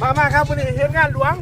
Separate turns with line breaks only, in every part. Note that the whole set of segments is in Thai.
มามาครับวันนี้เห็นงานหลวง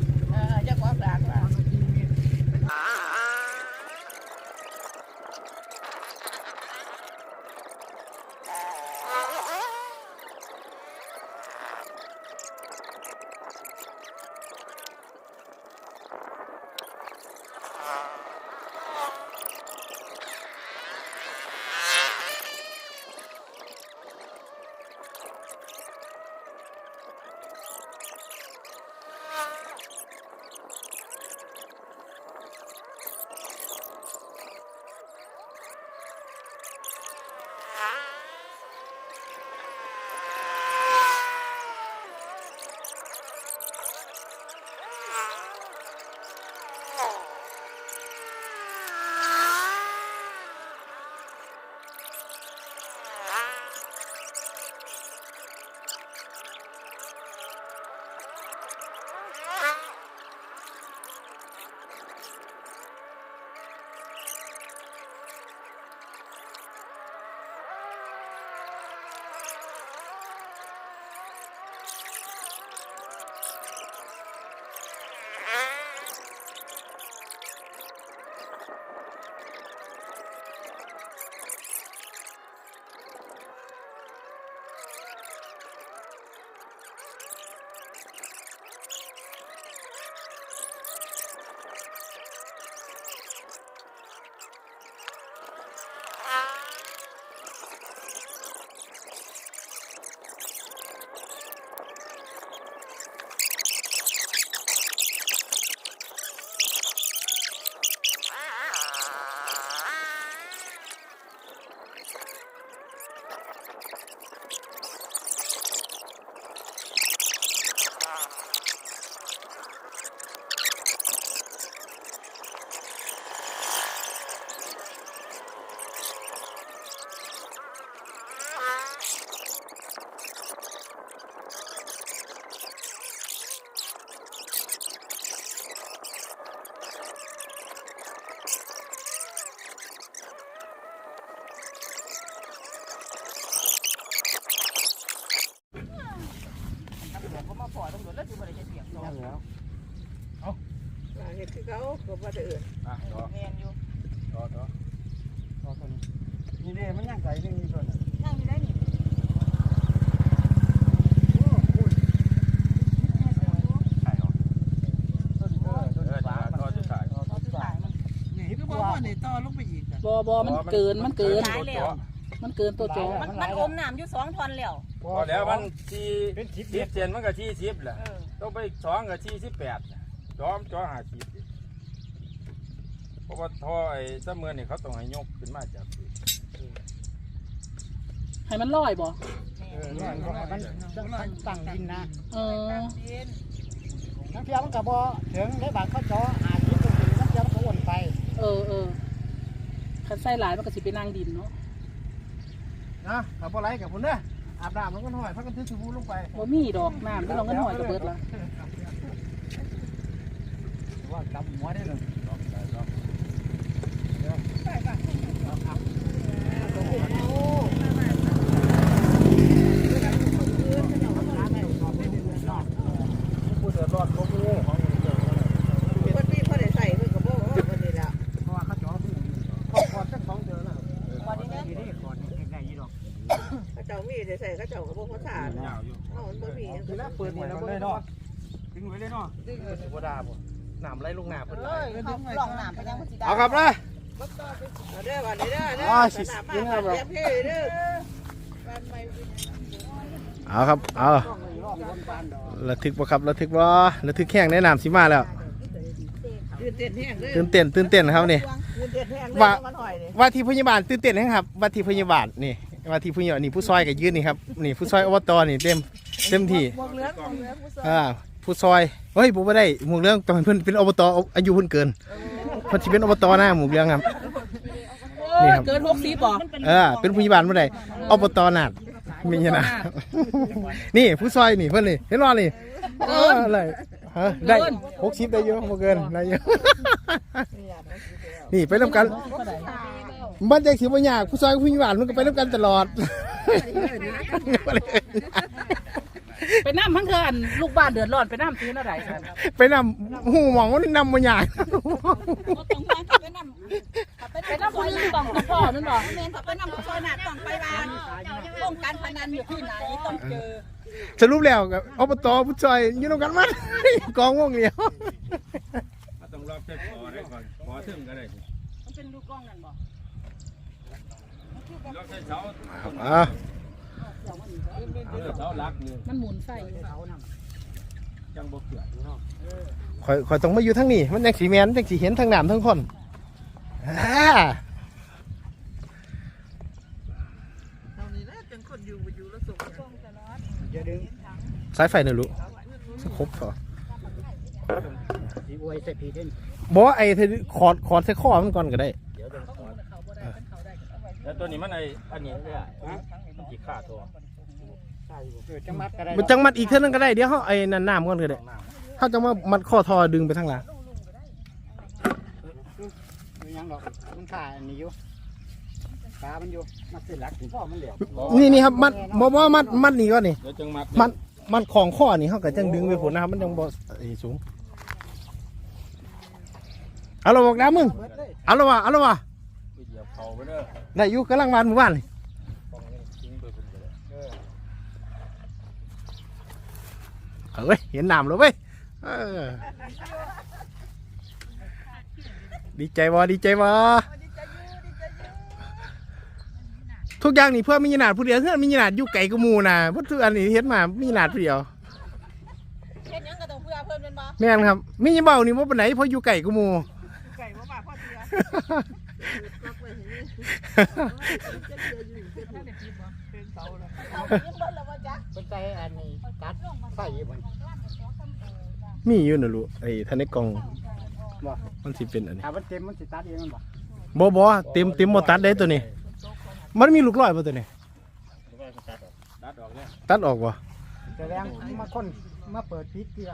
เขาก็บ่ได้เอิ้น
อะต่อ
แม่นอยู่
ต่อต่อต่อตัวนี้นี่เด้มันยังไก่นึงนี่ตัวน่ะ
นั่งอยู่ได้นี่
บอ
บอมันเกินมันเกิน มันเกินตัวโจ
มันมันอมน้ำอยู่สองทอนแล้ว
พอแล้วมันที่สิบเซนมันก็ที่สิบแหละต้องไปสองกับที่สิบแปดจอมจอหาสิบ ราะว่าท่อไอ้เสมือนนี่เขาต้องให้ยกขึ้นมาจากพื้น
ให้มันลอยบ่
เออนี่มันมัน
ตั้งดินนะ
เออ
ดิน
น้ำเพียมันกับบ่ถึงได้บางเขาจ่อหาที่ตรงนี้น้ำเพียมันก็วนไป
เออเออคันไส้หลายมันก็สิไปนั่งดินเนาะ
นะขับอะไรกับคุณเด้ออาบน้ำมันก็หน่อยพักกันทิ้งชูลงไป
บ่มีดอกน้ำที่เราเงินหอยก็เบิดละ
ว่ากำหัวได้เลย
ผู้เดือดร้อนเขาผู้ของ
เพิ่นมีพอได้ใส่เพิ่นก็บ่ว่าเพิ่นนี่ล่ะ
เพราะว่าเขาจ่อเพิ่ง
ขอบคุณสักสองเดือนนะ
วันนี้เนี่ย
ทีนี้ก่อนใกล้ๆยี่ดอก
เขาเจ้ามีได้ใส่เขาเจ้าก็บ่พอทาน
ยาวอยู่
เฮามันบ่มี
คือแล้วเปิดนี่เราไม่ได้เนาะดึงไว้เลยเนาะดึงไว้สิบ่ได้บ่น้ำไหลลงน้ำเพิ่นไหล
เอ้ยเขาลองน้ำไปยังบ่สิได้
เอาครับนะ
เอาเด้อวันนี้เด้อเด้อ
อ๋อสิ
สนาม
ยิง
มา
ครับ
เตรียมพี่เด้อบ้านใหม่
เอาครับ เอาระทึกบ่ครับระทึกบ่ระทึกแข้งแนะนำสิมาแล้ว
ตื่นเต้นแห้งเด้อ
ตื่นเต้นตื่นเต้นครับนี่
ตื่นเต้นแห้งเด้อ
ว่า
มันหอยนี่
ว่าที่พยาบาลตื่นเต้นนะครับว่าที่พยาบาลนี่ ว่าที่พยาบาลนี่ผู้ซอยก็ยืนนี่ครับนี่ผู้ซอยอบตนี่เต็มเต็มที่
หมวกเหลืองหมวกเหลืองผู้สอน
อ่าผู้ซอยเฮ้ยบ่ได้หมู่เรื่องตอนเพิ่นเป็นอบตอายุเพิ่นเกินเพิ่นสิเป็นอบตนะหมู่เรื่องครับนี่ครับ
เกินหกสิบบ่
เออเป็นผู้ใหญ่บ้านบ่ได้อบตนาดมีนะนี่ผู้ซอยนี่เพิ่นนี่เห็นบ่นี่เอออะไรฮะได้60ได้อยู่บ่เกินได้อยู่นี่ไปนํกัน มันจะสิบ่ยากผู้ซอยกับผู้ใหญ่บ้านมันก็ไปนํกันตลอด
ไปน้ำทั้งเธออันลูกบ้านเดือดร้อนไปน้ำซื้ออะไรกัน
ไปนำหูหมองว่านำมาใหญ่
ต้องมาไปนำ
ไปน้ำคนอื่นต้องต้องพ่อนั่นบอก
เมนไปนำซอยหน้าต้องไปบ้านป้องกันพนันอยู่ที่ไหนต้องเจอ
สรุปแล้วกับอบตผู้ช่วยอยู่ตรงกันมัดกองวงเดียว
ต้องรอบเช็คคอได้ก่อนขอถึงก็ได้
มันเป็นลูกกล้องนั่นบอก
รอบเช็คเสา
อ่า
เสาหลักนี่
มันหมุนใส่
จังบ่เกิด
คอยคอยต้องมาอยู่ทั้งนี้ มันยังสีแมนยังสีเห็นทั้งน้ำทั้งคนอ่า
เท่านี้แหละจังคนอยู่อยู่แล้วส่งป้องตลอด
อย่าดึง
สายไฟน่ะรู้สครบพอ
สีอวยใส่ผีเด่น
บอกว่าไอ้เธอขอดขอดใส่ข้อมันก่อนก็ได้
แล้วตัวนี้มันไอ้อันนี้เนี่ยมันสิฆ่าตัว
ใช่เออจังมัดก็ได้
มันจังมัดอีกเท่านึงก็ได้เดี๋ยวเขาไอ้นั่นน้ำก่อนก็ได้เขาจะมามัดข้อทอดึงไปทางหลัง
มีหยังดอกมันขาอันนี้อยู่ขามันอยู่มัดเส้นหลักถึงพ่อมันเหลว
นี่นี่ครับมัดบ่บ่มัดมัดนี่ก่อนนี่
เดี๋ยวจังมัด
มัดมัดของข้อนี่เขาก็จังดึงไปผลนะครับมันจังบ่ไอ้สูงเอาละบอกนะมึง
เบิดเลย
เอาละวะเอาละวะ
ไป เหยียบเขาไปเด้อ
ได้อยู่กำลังวานหมู่บ้านนี่
ต้องทิ้งไปเพิ่นก็ได้เออ
เอาเว้ยเห็นน้ำแล้วเว้ยเออดีใจบ่ดีใจบ่ทุกอย่างนี่เพื่อมีขนาดผู้เดียวเพื่อมีขนาดอยู่ไกลกูมูนะเพราะทุกอันนี้เฮ็ดมามีขนาดผู้เดียว
เฮ็ดหยังก็ต้องเพื่อเพิ่นเป็นบ่
แม่นครับมีเบานี่ว่าปานไหนเพราะอยู่ไก่กูมู
ไก่บ่บาพ่อเถือก็ไป เห็นนี่จะเจออยู่เพิ่นเป็นเสาแล้วเอายิ้มเบิ่แล้วว่าจ๊ะ
เป็นใจอันนี้ตัดไฟอยู่บน
มีอยู่นะลูกไอ้ท่านในกล่อง
บ่
มันสิเป็นอันนี้
ถ้ามันเต็มมันสิตัดเองมันบ่
บ่บ่เต็มเต็มบ่ตัดได้ตัวนี้ มันมีลูกร้อยบ่ตัวนี้
ตัดออกเนี่ย
ตัดออกบ่
แสดงมาคนมาเปิดพิษเกลือ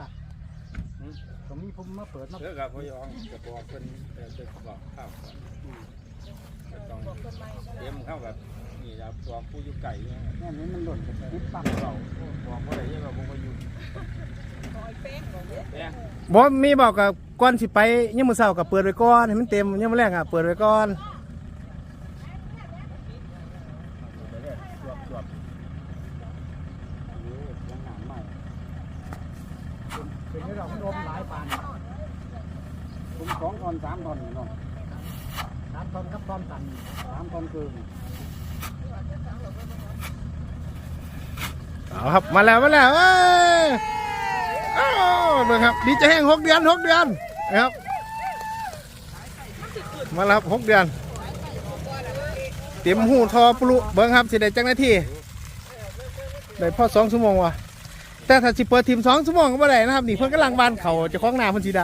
ผมมีผมมาเปิดมา
เด้อครับพ่อยองจะบอกเพิ่นเอ่อจะบอกข้าว ก่อนอืมจะต้องเตรียมเข้ากับนี่ครับบอกผู้อยู่ไก่เนี่ย
แม่นี้มันหล่นกับพิษปั๊บ
เราบอกบ่ได้ยังว่าบ่อยู่แป้ง
บ่มีบอกกับก่อนสิไปยามมื้อเช้าก็เปิดไว้ก่อนให้มันเต็มยามมื้อแรงอะเปิดไว้ก่อน
ไปเด้อจวบจวบ
นี่ยังหนามใหม่เป็นที่เราไม่รวมหลายปานผมสองตอนสามตอนนี่เนาะ สามตอนครับตอนตันสามตอนคือ
เอาครับมาแล้วมาแล้วเอ้ยอ้าวเบิ่งครับดีใจแห้งหกเดือนหกเดือนนะครับมาแล้วครับหกเดือน เตรีมหูทอปลุเบิ่งครับสิได้จังนาทีได้พ่อสองชั่วโมงว่ะแต่ถ้าสิเปิดทีมสองชั่วโมงก็บ่ได้นะครับนี่เพิ่นกำลังบานเขาจะคล้องน้ำเพิ่นสิได้